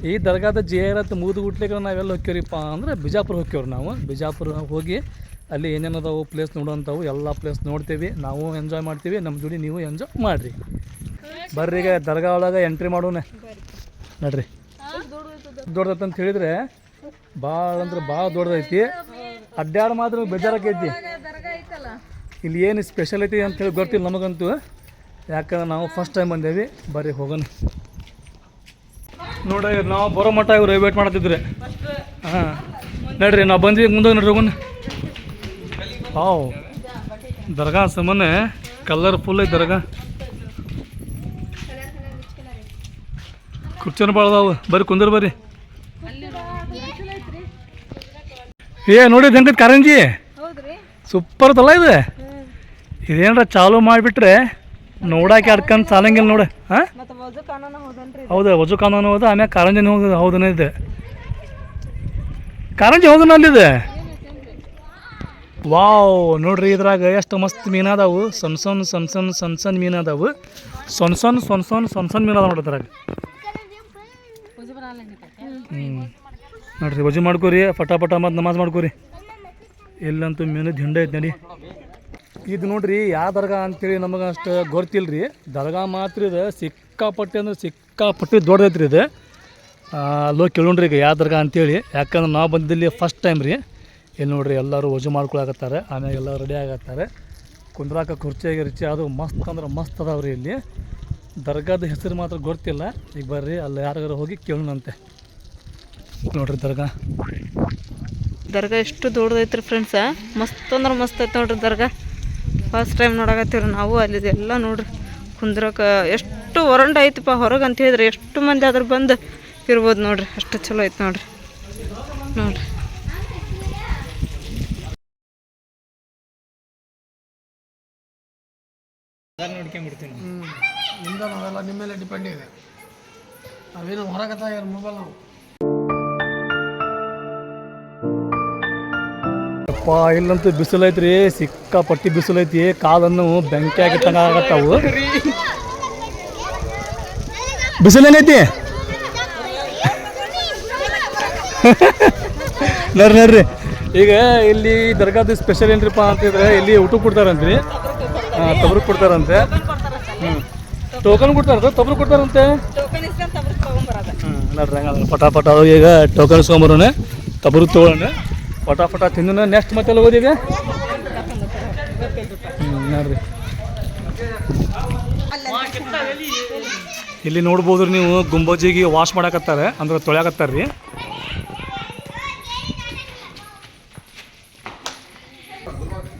ಈ ದರ್ಗಾದ ಜಿಯಾರತ್ ಮುಗಿದು ಗುಟ್ಲಿಕ್ಕೆ ನಾವೆಲ್ಲ ಹೋಗ್ಯವ್ರಿಪ್ಪ ಅಂದ್ರೆ ಬಿಜಾಪುರ ಹೋಗ್ಯವ್ರಿ ನಾವು. ಬಿಜಾಪುರ ಹೋಗಿ ಅಲ್ಲಿ ಏನೇನು ಅದಾವು ಪ್ಲೇಸ್ ನೋಡುವಂಥವು ಎಲ್ಲ ಪ್ಲೇಸ್ ನೋಡ್ತೀವಿ. ನಾವು ಎಂಜಾಯ್ ಮಾಡ್ತೀವಿ ನಮ್ಮ ಜೋಡಿ ನೀವು ಎಂಜಾಯ್ ಮಾಡಿರಿ. ಬರ್ರಿ ಈಗ ದರ್ಗಾ ಒಳಗೆ ಎಂಟ್ರಿ ಮಾಡೋಣ. ನಡ್ರಿ. ದೊಡ್ಡದೈತೆ ಹೇಳಿದ್ರೆ ಭಾಳ ಅಂದ್ರೆ ಭಾಳ ದೊಡ್ಡದೈತಿ. ಅಡ್ಡಾಡ ಮಾತ್ರ ಬೇಜಾರಾಕೈತಿ. ಇಲ್ಲಿ ಏನು ಸ್ಪೆಷಲ್ ಐತಿ ಅಂತ ಹೇಳಿ ಗೊತ್ತಿಲ್ಲ ನಮಗಂತೂ. ಯಾಕಂದ್ರೆ ನಾವು ಫಸ್ಟ್ ಟೈಮ್ ಬಂದೇವಿ. ಬರ್ರಿ ಹೋಗೋಣ. ನೋಡ್ರಿ ನಾವು ಬರೋ ಮಟ್ಟ ಇವ್ರು ವೇಟ್ ಮಾಡ್ತಿದ್ರೆ. ಹಾಂ. ನಡ್ರಿ, ನಾವು ಬಂದ್ವಿ ಮುಂದೆ ನೋಡ್ರಿ ಹೋಗೋಣ. ಹಾವ್ ದರ್ಗಾ ಸಮನೆ ಕಲರ್ಫುಲ್ ಐತಿ ದರ್ಗಾ. ಕುರ್ಚಿನ ಭಾಳ ಅದಾವು. ಬರ್ರಿ, ಕುಂದ್ರ ಬರ್ರಿ. ಏ ನೋಡಿ ಹೆಂಗೈತಿ ಕಾರಂಜಿ? ಸೂಪರ್ ತಲ ಇದು. ಇದೇನಾರ ಚಾಲು ಮಾಡಿಬಿಟ್ರೆ ನೋಡಕ್ಕೆ ಅಡ್ಕಂತ ಸಾಲಂಗಿಲ್ಲ ನೋಡ. ಹಾಂ? ವಜು ಕಾನೂನು ಹೌದು, ಆಮ್ಯಾಗ ಕಾರಂಜಿನ ಹೋದ, ಹೌದನ ಇದೆ. ಕಾರಂಜಿ ಹೌದನ ಅಲ್ಲಿದೆ? ವಾವ್, ನೋಡ್ರಿ ಇದ್ರಾಗ ಎಷ್ಟು ಮಸ್ತ್ ಮೀನು ಅದಾವು. ಸಣ್ಣ ಸಣ್ಣ ಸಣ್ಣ ಸಣ್ಣ ಸಣ್ಣ ಸಣ್ಣ ಮೀನು ಅದಾವು. ಸಣ್ಣ ಸಣ್ಣ ಸಣ್ಣ ಸಣ್ಣ ಸಣ್ಣ ಸಣ್ಣ ಮೀನು ಅದಾವ ನೋಡ್ರಿ ಇದ್ರಾಗ. ನೋಡ್ರಿ, ವಜು ಮಾಡ್ಕೋರಿ ಪಟ ಮತ್ತು ನಮಾಜ್ ಮಾಡ್ಕೋರಿ. ಇಲ್ಲಂತೂ ಮೀನು ದಿಂಡ ಐತೆ ನಡಿ. ಇದು ನೋಡ್ರಿ ಯಾವ ದರ್ಗಾ ಅಂತೇಳಿ ನಮಗೆ ಅಷ್ಟು ಗೊತ್ತಿಲ್ಲ ರೀ ದರ್ಗಾ ಮಾತ್ರ ಇದು ಸಿಕ್ಕಾಪಟ್ಟೆ ಅಂದ್ರೆ ಸಿಕ್ಕಾಪಟ್ಟೆ ದೊಡ್ಡದೈತ್ರಿ ಇದು. ಅಲ್ಲೋ ಕೇಳೋಣ್ರಿ ಈಗ ಯಾವ ದರ್ಗಾ ಅಂತೇಳಿ. ಯಾಕಂದ್ರೆ ನಾವು ಬಂದಿಲ್ಲಿ ಫಸ್ಟ್ ಟೈಮ್ ರೀ. ಇಲ್ಲಿ ನೋಡ್ರಿ ಎಲ್ಲರೂ ವಜು ಮಾಡ್ಕೊಳಕತ್ತಾರೆ ಆಮೇಲೆ ಎಲ್ಲ ರೆಡಿ ಆಗತ್ತಾರೆ. ಕುಂದ್ರಾಕ ಕುರ್ಚಿಯಾಗಿ ರುಚಿ ಅದು ಮಸ್ತ್ ಅಂದ್ರೆ ಮಸ್ತ್ ಅದಾವ್ರಿ ಇಲ್ಲಿ. ದರ್ಗಾದ ಹೆಸರು ಮಾತ್ರ ಗೊತ್ತಿಲ್ಲ. ಈಗ ಬರ್ರಿ, ಅಲ್ಲಿ ಯಾರಿಗಾರು ಹೋಗಿ ಕೇಳೋಣಂತೆ. ನೋಡ್ರಿ ದರ್ಗಾ. ದರ್ಗಾ ಎಷ್ಟು ದೊಡ್ಡದೈತ್ರಿ ಫ್ರೆಂಡ್ಸ ಮಸ್ತ್ ಅಂದ್ರೆ ಮಸ್ತ್ ಐತೆ ನೋಡ್ರಿ ದರ್ಗಾ. ಫಸ್ಟ್ ಟೈಮ್ ನೋಡಕತ್ತೀವಿ ನಾವು ಅಲ್ಲಿದೆಲ್ಲ ನೋಡ್ರಿ. ಕುಂದ್ರಕ್ಕೆ ಎಷ್ಟು ಹೊರಂಡ ಐತಪ್ಪ ಹೊರಗೆ ಅಂತ ಹೇಳಿದ್ರೆ ಎಷ್ಟು ಮಂದಿ ಅದ್ರ ಬಂದು ಇರ್ಬೋದು ನೋಡ್ರಿ. ಅಷ್ಟು ಚಲೋ ಐತೆ ನೋಡ್ರಿ. ನೋಡ್ರಿ. ನೋಡ್ಕೊಂಡ್ಬಿಡ್ತೀನಿ. ನಿಮ್ದ ನಾವೆಲ್ಲ ನಿಮ್ಮ ಮೇಲೆ ಡಿಪೆಂಡ್ ಇದೆ. ನಾವೇನು ಹೊರಗತ್ತಾಗ ಮೊಬೈಲ್ ನಾವು. ಅಪ್ಪ ಇಲ್ಲಂತೂ ಬಿಸಿಲು ಐತ್ರಿ. ಸಿಕ್ಕಾಪಟ್ಟಿ ಬಿಸಿಲು ಐತಿ. ಕಾಲನ್ನು ಬೆಂಕಿ ಆಗಿಟ್ಟಂಗ ಆಗತ್ತಾವು. ಬಿಸಿಲೇನೈತಿ ನೋಡ್ರಿ ನೋಡ್ರಿ. ಈಗ ಇಲ್ಲಿ ದರ್ಗಾದ ಸ್ಪೆಷಲ್ ಏನ್ರಿಪ್ಪ ಅಂತಿದ್ರೆ ಇಲ್ಲಿ ಊಟ ಕೊಡ್ತಾರಂತ್ರಿ. ತಬ್ರು ಕೊಡ್ತಾರಂತೆ. ಹ್ಞೂ ಟೋಕನ್ ಕೊಡ್ತಾರ ತಬ್ರು ಕೊಡ್ತಾರಂತೆ? ಹ್ಞೂ ನೋಡ್ರಿ ಹಂಗಂದ್ರೆ ಪಟ ಪಟ ಅದು ಈಗ ಟೋಕನ್ ಇಸ್ಕೊಂಬರೋಣ ತಬ್ರು ತೊಗೊಳೋಣ ಪಟಾಪಟ ಪಟ ತಿನ್ನೋಣ ನೆಕ್ಸ್ಟ್ ಮತ್ತೆ ಹೋಗೋದು ಈಗ ಹ್ಞೂ ನೋಡ್ರಿ. ಇಲ್ಲಿ ನೋಡ್ಬೋದ್ರಿ ನೀವು ಗುಂಬಜಿಗೆ ವಾಶ್ ಮಾಡಕತ್ತಾರೆ ಅಂದ್ರೆ ತೊಳ್ಯಾಕತ್ತಾರ ರೀ.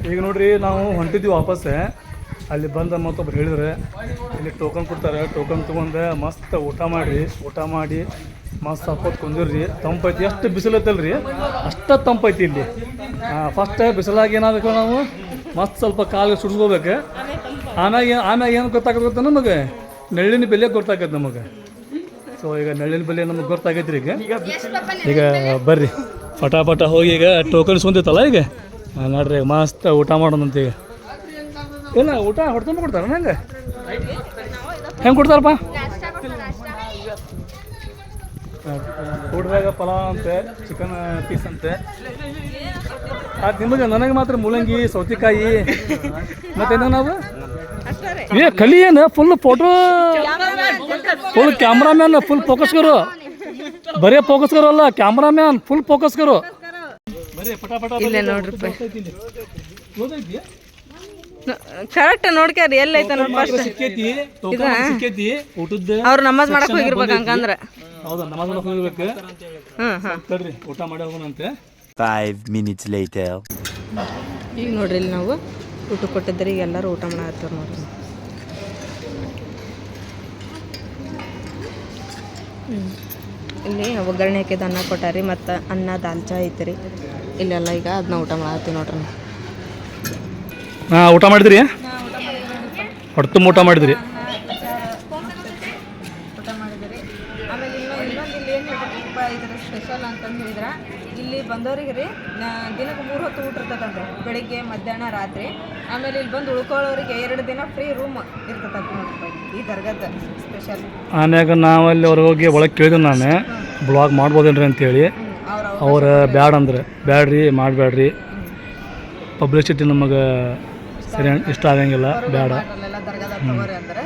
ಈಗ ನೋಡ್ರಿ ನಾವು ಹೊಂಟಿದ್ವಿ ವಾಪಸ್ ಅಲ್ಲಿ ಬಂದ ಮತ್ತೊಬ್ರು ಹೇಳಿದ್ರೆ, ಇಲ್ಲಿ ಟೋಕನ್ ಕೊಡ್ತಾರೆ ಟೋಕನ್ ತೊಗೊಂಡು, ಮಸ್ತ್ ಊಟ ಮಾಡಿರಿ, ಊಟ ಮಾಡಿ, ಮಸ್ತ್ ಹಾಕೋದು ಕುಂದಿರ್ರಿ. ತಂಪೈತಿ ಎಷ್ಟು ಬಿಸಿಲು ಐತಲ್ರಿ ಅಷ್ಟ ತಂಪೈತಿ ಇಲ್ಲಿ. ಫಸ್ಟ್ ಬಿಸಿಲಾಗಿ ಏನಾಗಬೇಕು ನಾವು? ಮಸ್ತ್ ಸ್ವಲ್ಪ ಕಾಲಿಗೆ ಸುಡ್ಕೋಬೇಕು ಆಮ್ಯಾಗ ಆಮ್ಯಾಗ ಏನು ಗೊತ್ತಾಗತ್ತೆ ಗೊತ್ತಾ ನಮಗೆ? ನೆಳ್ಳಿನ ಬೆಲೆ ಗೊತ್ತಾಗತ್ತೆ ನಮಗೆ. ಸೊ ಈಗ ನೆಳ್ಳಿನ ಬೆಲೆ ನಮಗೆ ಗೊತ್ತಾಗೈತ್ರಿ ಈಗ. ಈಗ ಬರ್ರಿ. ಪಟಾಪಟ ಹೋಗಿ ಈಗ ಟೋಕನ್ ಬಂದಿತ್ತಲ್ಲ ಈಗ? ನೋಡ್ರಿ, ಮಸ್ತ್ ಊಟ ಮಾಡೋಣಂತ ಈಗ. ಇಲ್ಲ ಊಟ ಹೊಡ್ತಂಬ ಕೊಡ್ತಾರ ಹೆಂಗೆ? ಹೆಂಗೆ ಕೊಡ್ತಾರಪ್ಪ? ಊಟದಾಗ ಪಲಾವ್ ಅಂತೆ ಚಿಕನ್ ಪೀಸ್ ಅಂತೆ. ಅದು ನಿಮಗೆ ನನಗೆ ಮಾತ್ರ ಮೂಲಂಗಿ ಸೌತೆಕಾಯಿ ಮತ್ತೇನ ನಾವು? ಏ ಕಲಿ ಏನು? Full photo full cameraman full focus ಕರು. ಬರೇ ಫೋಕಸ್ ಕರು ಅಲ್ಲ ಕ್ಯಾಮ್ರಾಮ್ಯಾನ್ ಫುಲ್ ಫೋಕಸ್ ಕರು. ಪಟಾಪಟ ಪಟ ಪಟ ಇಲ್ಲೇ ನೋಡ್ರಿ ಕರೆಕ್ಟ್ ನೋಡ್ಕ್ಯಾರಿ ಎಲ್ಲೈತೆ ನೋಡಿ ಫಸ್ಟ್ ಸಿಕ್ಕೈತಿ ತೋಕ ಸಿಕ್ಕೈತಿ ಊಟದ ಅವ್ರು ನಮಾಜ್ ಮಾಡಕ್ ಹೋಗಿರ್ಬೇಕು ಹಂಗಂದ್ರ. ಹೌದಾ ನಮಾಜ್ ಮಾಡಕ್ ಹೋಗ್ಬೇಕು ಹ್ಮ್ ಹ್ಮ್. ತಡ್ರಿ ಊಟ ಮಾಡಿ ಹೋಗೋಣಂತೆ. 5 minutes later. ಈಗ ನೋಡ್ರಿ ಇಲ್ಲಿ ನಾವು ಊಟ ಕೊಟ್ಟಿದ್ರಿ ಈಗ ಎಲ್ಲರೂ ಊಟ ಮಾಡತ್ತಾರ ನೋಡ್ರಿ. ಹ್ಮ್. ಇಲ್ಲಿ ಒಗ್ಗರಣೆ ಹಾಕಿದ ಅನ್ನ ಕೊಟ್ಟಾರಿ ಮತ್ತು ಅನ್ನ ದಾಲ್ಚಾ ಐತ್ರಿ. ಇಲ್ಲೆಲ್ಲ ಈಗ ಅದನ್ನ ಊಟ ಮಾಡತ್ತೀವಿ ನೋಡ್ರಿ. ಹಾಂ ಊಟ ಮಾಡಿದ್ರಿ? ಹೊಟ್ಟು ಊಟ ಮಾಡಿದ್ರಿ. ಊಟ ಮಾಡಿದ್ರಿ. ಆಮೇಲೆ ಇನ್ನೊಂದು ಇಲ್ಲಿ ಏನು ಇದ್ರ ಸ್ಪೆಷಲ್ ಅಂತಂದು ಹೇಳಿದ್ರೆ. ಇಲ್ಲಿ ಬಂದವ್ರಿಗೆ ರೀ ದಿನಕ್ಕೆ ಮೂರು ಹೊತ್ತು ಊಟ ಇರ್ತದಂತೆ ಬೆಳಿಗ್ಗೆ ಮಧ್ಯಾಹ್ನ ರಾತ್ರಿ. ಆಮೇಲೆ ಇಲ್ಲಿ ಬಂದು ಉಳ್ಕೊಳ್ಳೋರಿಗೆ ಎರಡು ದಿನ ಫ್ರೀ ರೂಮ್ ಇರ್ತದಂತ ಈ ದರ್ಗದ ಸ್ಪೆಷಲ್ ಆಮ್ಯಾಗ ನಾವಲ್ಲಿ ಅಲ್ಲಿ ಹೋಗಿ ಒಳಗೆ ಕೇಳಿದೆ ನಾನು. ಬ್ಲಾಗ್ ಮಾಡ್ಬೋದೇನ್ರಿ ಅಂತೇಳಿ. ಅವ್ರ ಅವ್ರು ಬ್ಯಾಡ ಅಂದ್ರೆ ಬ್ಯಾಡ್ರಿ ಮಾಡಬೇಡ್ರಿ ಪಬ್ಲಿಸಿಟಿ ನಮಗೆ ಸರಿ ಇಷ್ಟ ಆಗಂಗಿಲ್ಲ ಬೇಡ. ಅಲ್ಲೆಲ್ಲ ದರ್ಗಾದ ತಗೋರಿ ಅಂದ್ರೆ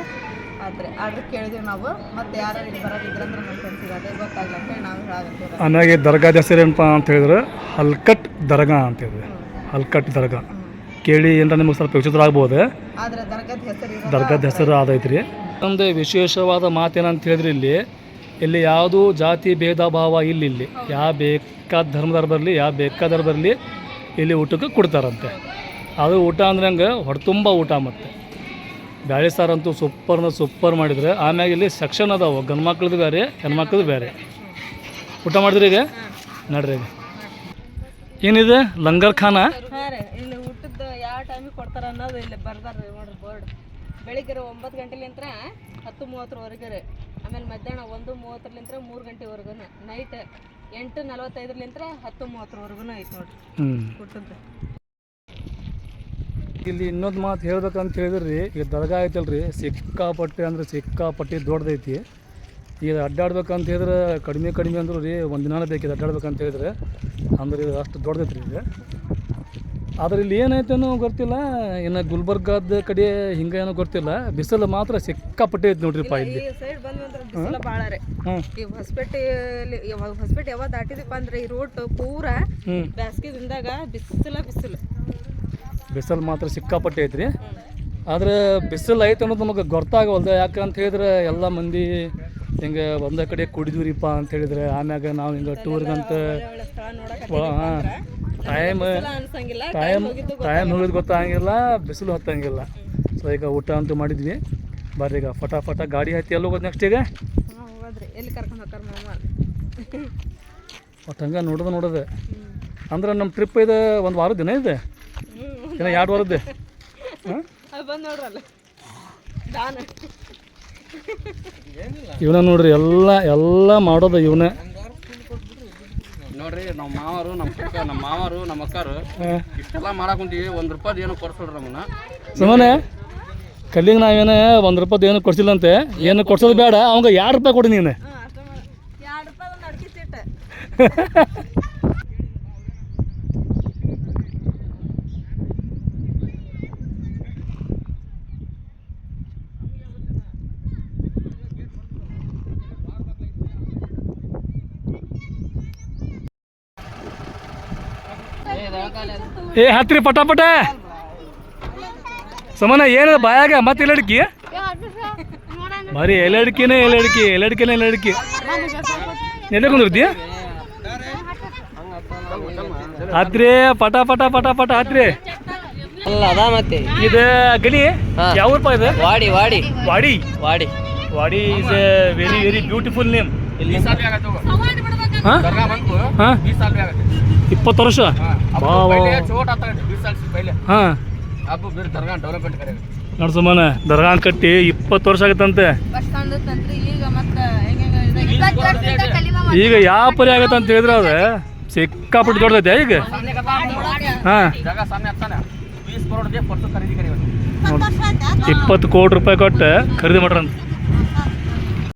ಆದ್ರೆ ಆದ್ರೆ ಕೇಳಿದ್ವಿ ನಾವು ಮತ್ತೆ ಯಾರು ಇಲ್ಲಿ ಬರೋದಿದ್ರೆ ಅಂದ್ರೆ ನಮ್ಮ ಫ್ರೆಂಡ್ಸಿಗೆ ಅದೇ ಗೊತ್ತಾಗ್ಲಿ ಅಂತ ಹೇಳಿ ನಾವು ಹೇಳಾಗತ್ತೀವಿ ಆಮ್ಯಾಗ ದರ್ಗಾದ ಹೆಸರು ಏನಪ್ಪ ಅಂತ ಹೇಳಿದ್ರೆ ಹಲ್ಕಟ್ ದರ್ಗಾ ಅಂತ ಹೇಳಿದ್ರೆ. ಹಲ್ಕಟ್ ದರ್ಗಾ. ಕೇಳಿ ಏನಾರ ನಿಮಗೆ ಸ್ವಲ್ಪ ವಿಚಿತ್ರ ಆಗ್ಬೋದು ಆದ್ರೆ ದರ್ಗದ ಹೆಸರು ದರ್ಗಾದ ಹೆಸರು ಆದೈತ್ರಿ. ಒಂದು ವಿಶೇಷವಾದ ಮಾತೇನಂತ ಹೇಳಿದ್ರೆ ಇಲ್ಲಿ ಇಲ್ಲಿ ಯಾವುದು ಜಾತಿ ಭೇದ ಭಾವ ಇಲ್ಲಿ ಇಲ್ಲಿ. ಯಾವ ಬೇಕಾದ ಧರ್ಮದವ್ರು ಬರಲಿ ಯಾವ ಬೇಕಾದವ್ರು ಬರಲಿ ಇಲ್ಲಿ ಊಟಕ್ಕೆ ಕೊಡ್ತಾರಂತೆ. ಅದು ಊಟ ಅಂದ್ರೆ ಹಂಗೆ ಹೊರತುಂಬ ಊಟ ಮತ್ತೆ. ಬ್ಯಾಳೆ ಸಾರು ಅಂತೂ ಸೂಪರ್ನ ಸೂಪರ್ ಮಾಡಿದ್ರೆ ಆಮ್ಯಾಗ ಇಲ್ಲಿ ಸೆಕ್ಷನ್ ಅದಾವೆ ಗಂಡು ಮಕ್ಳದ್ದು ಬೇರೆ ಹೆಣ್ಮಕ್ಳದ್ದು ಬೇರೆ ಊಟ ಮಾಡಿದ್ರಿ ಈಗ? ನಡ್ರಿ ಈಗ. ಏನಿದೆ? ಲಂಗರ್ ಖಾನ? ಇಲ್ಲಿ ಊಟದ ಯಾವ ಟೈಮಿಗೆ ಕೊಡ್ತಾರ ಅನ್ನೋದು ಇಲ್ಲಿ ಬರ್ದಾರ ರೀ ನೋಡ್ರಿ ಬೋರ್ಡ್ ಬೆಳಿಗ್ಗೆ ಒಂಬತ್ತು ಗಂಟೆಲಿಂತ್ರ ಹತ್ತು ಮೂವತ್ತರವರೆಗೆ ರೀ. ಆಮೇಲೆ ಮಧ್ಯಾಹ್ನ ಒಂದು ಮೂವತ್ತರಲಿಂತ್ರ ಮೂರು ಗಂಟೆವರೆಗೂ ನೈಟ್ ಎಂಟು ನಲವತ್ತೈದರಲಿಂತ್ರ ಹತ್ತು ಮೂವತ್ತರವರೆಗೂ ಐತೆ ನೋಡ್ರಿ ಊಟದ್ದು. ಇಲ್ಲಿ ಇನ್ನೊಂದು ಮಾತು ಹೇಳ್ಬೇಕಂತ ಹೇಳಿದ್ರಿ ಈಗ ದರ್ಗಾ ಐತಲ್ರಿ ಸಿಕ್ಕಾಪಟ್ಟೆ ಅಂದ್ರೆ ಸಿಕ್ಕಾಪಟ್ಟೆ ದೊಡ್ಡದೈತಿ. ಈಗ ಅಡ್ಡಾಡ್ಬೇಕಂತ ಹೇಳಿದ್ರೆ ಕಡಿಮೆ ಕಡಿಮೆ ಅಂದ್ರು ರೀ ಒಂದು ದಿನ ಬೇಕಿದೆ ಅಡ್ಡಾಡ್ಬೇಕಂತ ಹೇಳಿದ್ರೆ ಅಂದ್ರೆ ಇದು ಅಷ್ಟು ದೊಡ್ಡದೈತ್ರಿ ಈಗ ಆದ್ರೆ ಇಲ್ಲಿ ಏನೈತೇನೋ ಗೊತ್ತಿಲ್ಲ ಇನ್ನು ಗುಲ್ಬರ್ಗಾದ ಕಡೆ ಹಿಂಗೆ ಏನೋ ಗೊತ್ತಿಲ್ಲ ಬಿಸಿಲು ಮಾತ್ರ ಸಿಕ್ಕಾಪಟ್ಟೆ ಐತೆ ನೋಡ್ರಿಪ್ಪ ಇಲ್ಲಿ. ಸೈಡ್ ಬಂದ್ವಿ ಅಂದ್ರೆ ಬಿಸಿಲು ಭಾಳ ರೀ. ಈ ಯಾವಾಗ ಹೊಸಪೇಟೆ ಯಾವಾಗ ದಾಟಿದಪ್ಪ ಅಂದ್ರೆ ಈ ರೋಡ್ ಪೂರಾ ಬ್ಯಾಸ್ಗೆ ದಿನದಾಗ ಬಿಸಿಲ ಬಿಸಿಲು. ಬಿಸಿಲು ಮಾತ್ರ ಸಿಕ್ಕಾಪಟ್ಟೆ ಐತ್ರಿ. ಆದ್ರೆ ಬಿಸಿಲು ಐತೆ ಅನ್ನೋದು ನಮಗೆ ಗೊತ್ತಾಗವಲ್ದು. ಯಾಕಂತ ಹೇಳಿದ್ರೆ ಎಲ್ಲ ಮಂದಿ ಹಿಂಗೆ ಒಂದೇ ಕಡೆ ಕುಡಿದ್ವಿರಿಪ್ಪ ಅಂತ ಹೇಳಿದ್ರೆ ಆಮ್ಯಾಗ ನಾವು ಹಿಂಗೆ ಟೂರ್ಗಂತ ಹಾಂ. ಟೈಮ್ ಟೈಮ್ ಟೈಮ್ ಹೋಗಿದ್ ಗೊತ್ತಾಗಂಗಿಲ್ಲ ಬಿಸಿಲು ಹತ್ತಂಗಿಲ್ಲ. ಸೊ ಈಗ ಊಟ ಅಂತೂ ಮಾಡಿದ್ವಿ. ಬರ್ರಿ ಈಗ ಫಟಾಫಟ ಗಾಡಿ ಹತ್ತಿ ಎಲ್ಲ ಹೋಗೋದು ನೆಕ್ಸ್ಟ್ ಈಗ? ಒಟ್ಟು ಹಂಗೆ ನೋಡೋದು ನೋಡೋದು. ಅಂದ್ರೆ ನಮ್ಮ ಟ್ರಿಪ್ ಇದು ಒಂದು ವಾರ ದಿನ ಇದೆ? ಇನ್ನು ಎರಡು ವಾರದ್ದು ಇವನ ನೋಡ್ರಿ ಎಲ್ಲ ಎಲ್ಲ ಮಾಡೋದು ಇವನ. ನೋಡ್ರಿ ನಮ್ಮ ಮಾವರು ನಮ್ಮ ಪಕ್ಕ ನಮ್ಮ ಮಾವರು ನಮ್ಮ ಅಕ್ಕಾರು ಇಷ್ಟೆಲ್ಲ ಮಾಡಾಕೊಂಡೀವಿ ಒಂದು ಒಂದ್ ರೂಪಾಯಿ ಏನು ಕೊಡ್ಸೋಡ್ರಿ ನಮ್ಮನ್ನ. ಸುಮ್ಮನೆ ಕಲ್ಲಿಗೆ ನಾವೇನ ಒಂದು ರೂಪಾಯಿ ಏನು ಕೊಡ್ಸಿಲ್ಲಂತೆ. ಏನು ಕೊಡ್ಸೋದು ಬೇಡ ಅವಂಗ ಎರಡು ರೂಪಾಯಿ ಕೊಡಿ ನೀನು ಹಾಂ ಅಷ್ಟೇ ಮಾಡಿ ಎರಡು ರೂಪಾಯಿ ಒಂದು ಅಡಿಕೆ ಚೀಟ ಏ ಹತ್ರಿ ಪಟಾಪಟ ಸಮನ ಏನು ಬಾಯಾಗ ಮತ್ತೆ ಎಲ್ಲಡಿಕಿ ಬರೀ ಎಲ್ಲಡಿಕಿನೇ ಎಲ್ಲಡ್ಕಿ ಎಲೆ ಎಲ್ಲಡಿಕಿ ಎಲ್ಲಿ ಕುಂದಿರ್ತಿ? ಹತ್ರಿ ಪಟ ಪಟ ಪಟ ಪಟ ಹತ್ರಿ. ಅಲ್ಲ ಅದ ಮತ್ತೆ. ಇದು ಗಣಿ ಯಾವ ಊರ್ಪ ಇದು? Wadi Wadi. Wadi. Wadi. Wadi is a very very beautiful name ಹಾಂ? ಹಾ? ಇಪ್ಪತ್ತು ವರ್ಷ? ನಡ್ಸಮ್ಮನ ಹಾಂ. ಅಬ್ಬು ಬೇರೆ ದರ್ಗಾ ಡೆವಲಪ್ಮೆಂಟ್ ಕರೆ ನೋಡ್ ಸುಮ್ಮನೆ ದರ್ಗಾ ಕಟ್ಟಿ ಇಪ್ಪತ್ತು ವರ್ಷ ಆಗತ್ತಂತೆ. ಈಗ ಮತ್ತೆ ಹೆಂಗೆ ಈಗ ಯಾವ ಪರಿ ಆಗತ್ತೆ ಅಂತ ಹೇಳಿದ್ರೆ ಅದು ಸಿಕ್ಕಾಪಟ್ಟು ದೊಡ್ಡದೈತೆ ಈಗ? ಹಾಂ. ಇಪ್ಪತ್ತು ಕೋಟಿ ರೂಪಾಯಿ ಕೊಟ್ಟು ಖರೀದಿ ಮಾಡ್ರಂತ.